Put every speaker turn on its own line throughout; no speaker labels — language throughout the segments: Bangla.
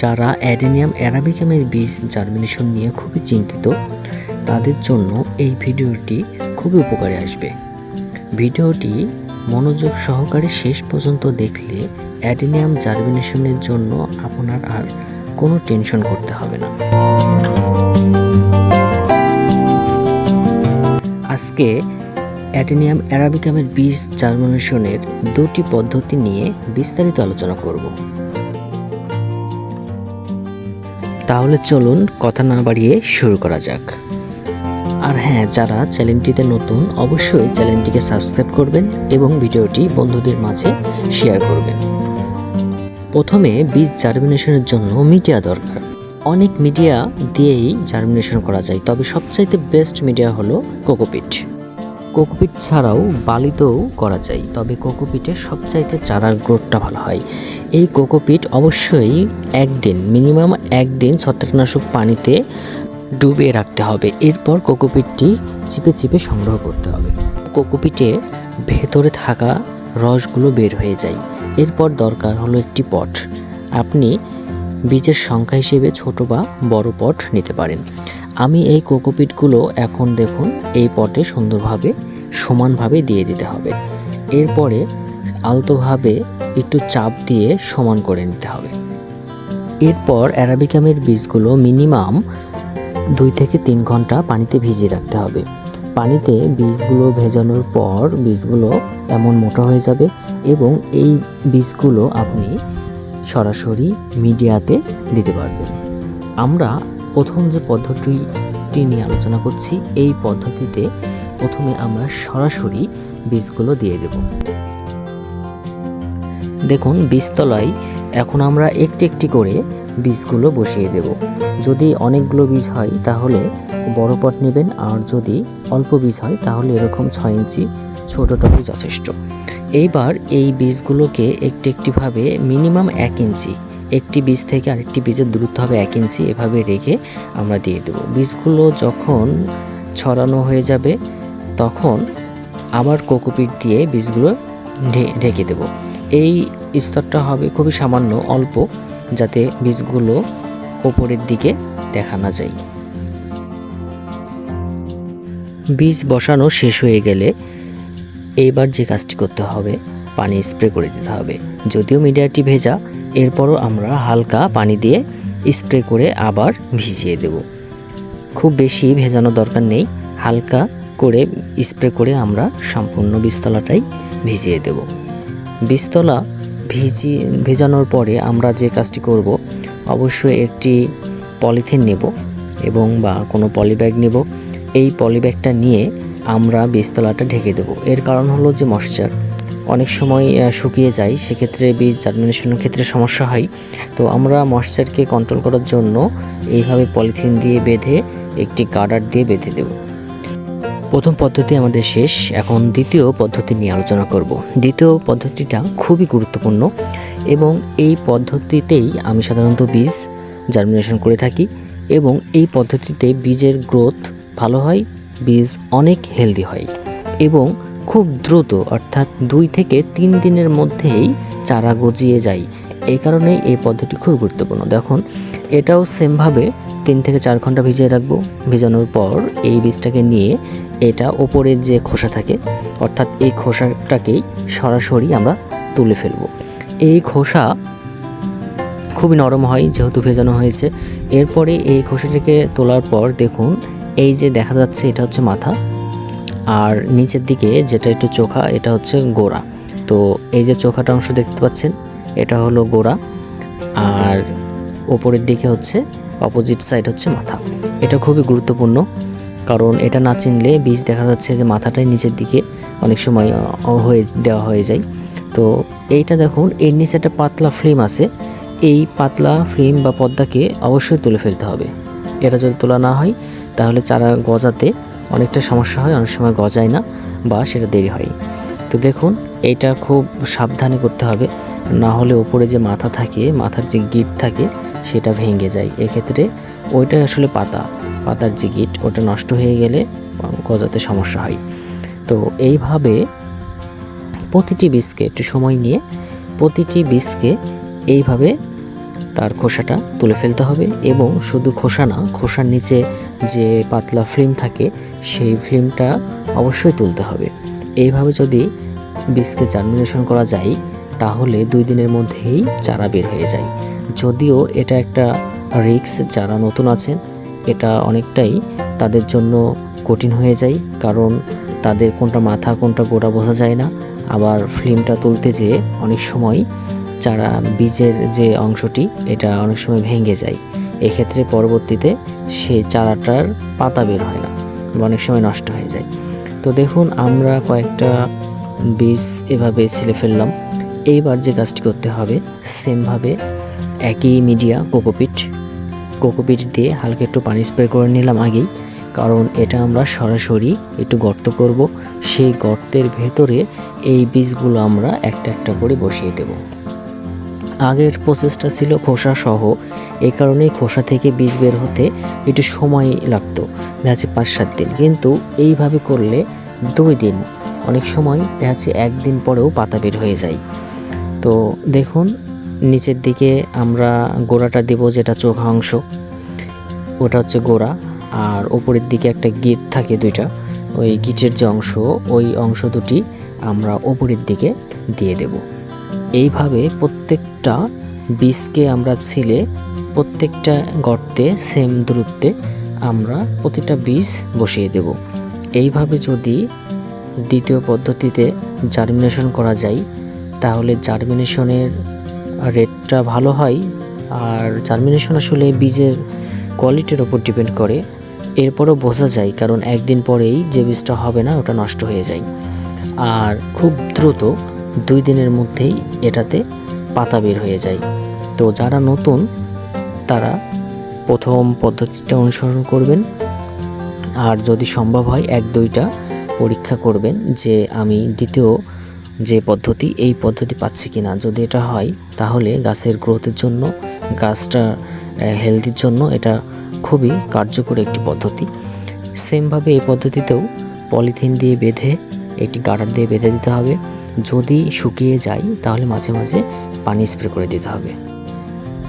যারা অ্যাডেনিয়াম অ্যারাবিকামের বীজ জার্মিনেশন নিয়ে খুবই চিন্তিত, তাদের জন্য এই ভিডিওটি খুবই উপকারে আসবে। ভিডিওটি মনোযোগ সহকারে শেষ পর্যন্ত দেখলে অ্যাডেনিয়াম জার্মিনেশনের জন্য আপনার আর কোনো টেনশন করতে হবে না। আজকে অ্যাডেনিয়াম অ্যারাবিকামের বীজ জার্মিনেশনের দুটি পদ্ধতি নিয়ে বিস্তারিত আলোচনা করব। তাহলে চলুন কথা না বাড়িয়ে শুরু করা যাক। আর হ্যাঁ যারা চ্যানেলটিতে নতুন, অবশ্যই চ্যানেলটিকে সাবস্ক্রাইব করবেন এবং ভিডিওটি বন্ধুদের মাঝে শেয়ার করবেন। প্রথমে বীজ জার্মিনেশনের জন্য মিডিয়া দরকার। অনেক মিডিয়া দিয়েই জার্মিনেশন করা যায়, তবে সবচাইতে বেস্ট মিডিয়া হলো কোকোপিট কোকোপিট ছাড়াও বালিতেও করা যায়, তবে কোকোপিটে সবচাইতে চারার গ্রোথটা ভালো হয়। এই কোকোপিট অবশ্যই একদিন, মিনিমাম একদিন ছত্রাকনাশক পানিতে ডুবিয়ে রাখতে হবে। এরপর কোকোপিটটি চিপে চিপে সংগ্রহ করতে হবে। কোকোপিটে ভেতরে থাকা রসগুলো বের হয়ে যায়। এরপর দরকার হলো একটি পট। আপনি বীজের সংখ্যা হিসেবে ছোট বা বড় পট নিতে পারেন। আমি এই কোকোপিটগুলো এখন দেখুন, এই পটে সুন্দরভাবে, সমানভাবে দিয়ে দিতে হবে। এরপরে আলতোভাবে একটু চাপ দিয়ে সমান করে নিতে হবে। এরপর অ্যারাবিকামের বীজগুলো মিনিমাম দুই থেকে তিন ঘণ্টা পানিতে ভিজিয়ে রাখতে হবে। পানিতে বীজগুলো ভেজানোর পর বীজগুলো এমন মোটা হয়ে যাবে এবং এই বীজগুলো আপনি সরাসরি মিডিয়াতে দিতে পারবেন। আমরা প্রথম যে পদ্ধতিটি নিয়ে আলোচনা করছি, এই পদ্ধতিতে প্রথমে আমরা সরাসরি বীজগুলো দিয়ে দেব। দেখুন, বীজতলায় এখন আমরা একটি একটি করে বীজগুলো বসিয়ে দেব। যদি অনেকগুলো বীজ হয়, তাহলে বড় পট নেবেন, আর যদি অল্প বীজ হয়, তাহলে এরকম ছয় ইঞ্চি ছোটো টপই যথেষ্ট। এইবার এই বীজগুলোকে একটি একটিভাবে মিনিমাম এক ইঞ্চি একটি বীজ থেকে আরেকটি বীজের দূরত্ব হবে এক ইঞ্চি, এভাবে রেখে আমরা দিয়ে দেবো। বীজগুলো যখন ছড়ানো হয়ে যাবে, তখন আবার কোকোপিট দিয়ে বীজগুলো ঢেকে দেব। এই স্তরটা হবে খুবই সামান্য, অল্প, যাতে বীজগুলো ওপরের দিকে দেখা না যায়। বীজ বসানো শেষ হয়ে গেলে এইবার যে কাজটি করতে হবে, পানি স্প্রে করে দিতে হবে। যদিও মিডিয়াটি ভেজা এরপরও আমরা হালকা পানি দিয়ে স্প্রে করে আবার ভিজিয়ে দেব। খুব বেশি ভেজানো দরকার নেই, হালকা করে স্প্রে করে আমরা সম্পূর্ণ বীজতলাটাই ভিজিয়ে দেব। বীজতলা ভিজি, ভেজানোর পরে আমরা যে কাজটি করব, অবশ্যই একটি পলিথিন নেব এবং বা কোনো পলিব্যাগ নেব। এই পলিব্যাগটা নিয়ে আমরা বীজতলাটা ঢেকে দেবো। এর কারণ হলো যে ময়শ্চার অনেক সময় শুকিয়ে যায়, সেক্ষেত্রে বীজ জার্মিনেশনের ক্ষেত্রে সমস্যা হয়। তো আমরা ময়শ্চারকে কন্ট্রোল করার জন্য এইভাবে পলিথিন দিয়ে বেঁধে একটি গার্ডার দিয়ে বেঁধে দেব। প্রথম পদ্ধতি আমাদের শেষ। এখন দ্বিতীয় পদ্ধতি নিয়ে আলোচনা করব। দ্বিতীয় পদ্ধতিটা খুবই গুরুত্বপূর্ণ এবং এই পদ্ধতিতেই আমি সাধারণত বীজ জার্মিনেশন করে থাকি এবং এই পদ্ধতিতে বীজের গ্রোথ ভালো হয়, বীজ অনেক হেলদি হয় এবং খুব দ্রুত, অর্থাৎ দুই থেকে তিন দিনের মধ্যেই চারা গজিয়ে যায়। এই কারণেই এই পদ্ধতি খুব গুরুত্বপূর্ণ। দেখুন, এটাও সেমভাবে তিন থেকে চার ঘণ্টা ভিজিয়ে রাখব। ভেজানোর পর এই বীজটাকে নিয়ে এটা ওপরের যে খোসা থাকে, অর্থাৎ এই খোসাটাকেই সরাসরি আমরা তুলে ফেলব। এই খোসা খুবই নরম হয়, যেহেতু ভেজানো হয়েছে। এরপরে এই খোসাটিকে তোলার পর দেখুন, এই যে দেখা যাচ্ছে এটা হচ্ছে মাথা। আর নিচের দিকে যেটা একটু চোখা, এটা হচ্ছে গোড়া। তো এই যে চোখাটা অংশ দেখতে পাচ্ছেন, এটা হলো গোড়া আর ওপরের দিকে হচ্ছে অপোজিট সাইড হচ্ছে মাথা। এটা খুবই গুরুত্বপূর্ণ, কারণ এটা না চিনলে বীজ দেখা যাচ্ছে যে মাথাটাই নিচের দিকে অনেক সময় হয়ে দেওয়া হয়ে যায়। তো এইটা দেখুন, এর নিচে একটা পাতলা ফ্লেম আছে। এই পাতলা ফ্লেম বা পর্দাকে অবশ্যই তুলে ফেলতে হবে। এটা যদি তোলা না হয়, তাহলে চারা গজাতে অনেকটা সমস্যা হয়, অনেক সময় গজায় না বা সেটা দেরি হয়। তো দেখুন এইটা খুব সাবধানে করতে হবে। না হলে ওপরে যে মাথা থাকে, মাথার যে গিট থাকে, সেটা ভেঙে যায়। এক্ষেত্রে ওইটাই আসলে পাতা। পাতার যে গিট, ওটা নষ্ট হয়ে গেলে গজাতে সমস্যা হয়। তো এইভাবে প্রতিটি বীজকে একটু সময় নিয়ে প্রতিটি বীজকে এইভাবে তার খোসাটা তুলে ফেলতে হবে এবং শুধু খোসা না, খোসার নিচে যে পাতলা ফিল্ম থাকে, সেই ফিল্মটা অবশ্যই তুলতে হবে। এইভাবে যদি বীজকে জার্মিনেশন করা যায়, তাহলে দুই দিনের মধ্যেই চারা বের হয়ে যায়। যদিও এটা একটা রিক্স যারা নতুন আছেন, এটা অনেকটাই তাদের জন্য কঠিন হয়ে যায়, কারণ তাদের কোনটা মাথা কোনটা গোড়া বোঝা যায় না। আবার ফিল্মটা তুলতে যেয়ে অনেক সময় চারা বীজের যে অংশটি, এটা অনেক সময় ভেঙে যায়। এক্ষেত্রে পরবর্তীতে সে চারাটার পাতা বের হয় না অনেক সময় নষ্ট হয়ে যায়। তো দেখুন, আমরা কয়েকটা বীজ এভাবে ছিলে ফেললাম। এইবার যে কাজটি করতে হবে, সেমভাবে একই মিডিয়া কোকোপিট কোকোপিট দিয়ে হালকা একটু পানি স্প্রে করে নিলাম আগেই, কারণ এটা আমরা সরাসরি একটু গর্ত করব। সেই গর্তের ভেতরে এই বীজগুলো আমরা একটা একটা করে বসিয়ে দেব। আগের প্রসেসটা ছিল খোসা সহ। এই কারণেই খোসা থেকে বীজ বের হতে একটু সময় লাগতো, দেখা যাচ্ছে পাঁচ সাত দিন। কিন্তু এইভাবে করলে দুই দিন, অনেক সময় দেখা যাচ্ছে একদিন পরেও পাতা বের হয়ে যায়। তো দেখুন, নিচের দিকে আমরা গোড়াটা দেব, যেটা চোখা অংশ। ওটা হচ্ছে গোড়া, আর ওপরের দিকে একটা গিট থাকে দুইটা। ওই গিটের যে অংশ, ওই অংশ দুটি আমরা ওপরের দিকে দিয়ে দেব। এইভাবে প্রত্যেকটা বীজকে আমরা ছিলে, প্রত্যেকটা গর্তে সেম দূরত্বে আমরা প্রতিটা বীজ বসিয়ে দেব। এইভাবে যদি দ্বিতীয় পদ্ধতিতে জার্মিনেশন করা যায়, তাহলে জার্মিনেশনের রেটটা ভালো হয় আর জার্মিনেশন আসলে বীজের কোয়ালিটির ওপর ডিপেন্ড করে। এরপরও বোঝা যায়, কারণ একদিন পরেই যে বীজটা হবে না, ওটা নষ্ট হয়ে যায়। আর খুব দ্রুত দুই দিনের মধ্যেই এটাতে পাতা বের হয়ে যায়। তো যারা নতুন, তারা প্রথম পদ্ধতিটা অনুসরণ করবেন। আর যদি সম্ভব হয়, এক দুইটা পরীক্ষা করবেন যে আমি দ্বিতীয় যে পদ্ধতি, এই পদ্ধতি পাচ্ছি কি না যদি এটা হয়, তাহলে গাছের গ্রোথের জন্য, গাছটা হেলদির জন্য এটা খুবই কার্যকর একটি পদ্ধতি। সেমভাবে এই পদ্ধতিতেও পলিথিন দিয়ে বেঁধে, একটি গার্ডার দিয়ে বেঁধে দিতে হবে। যদি শুকিয়ে যায়, তাহলে মাঝে মাঝে পানি স্প্রে করে দিতে হবে।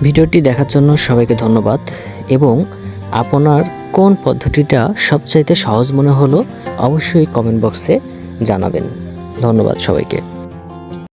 ভিডিওটি দেখার জন্য সবাইকে ধন্যবাদ এবং আপনার কোন পদ্ধতিটা সবচাইতে সহজ মনে হলো, অবশ্যই কমেন্ট বক্সে জানাবেন। ধন্যবাদ সবাইকে।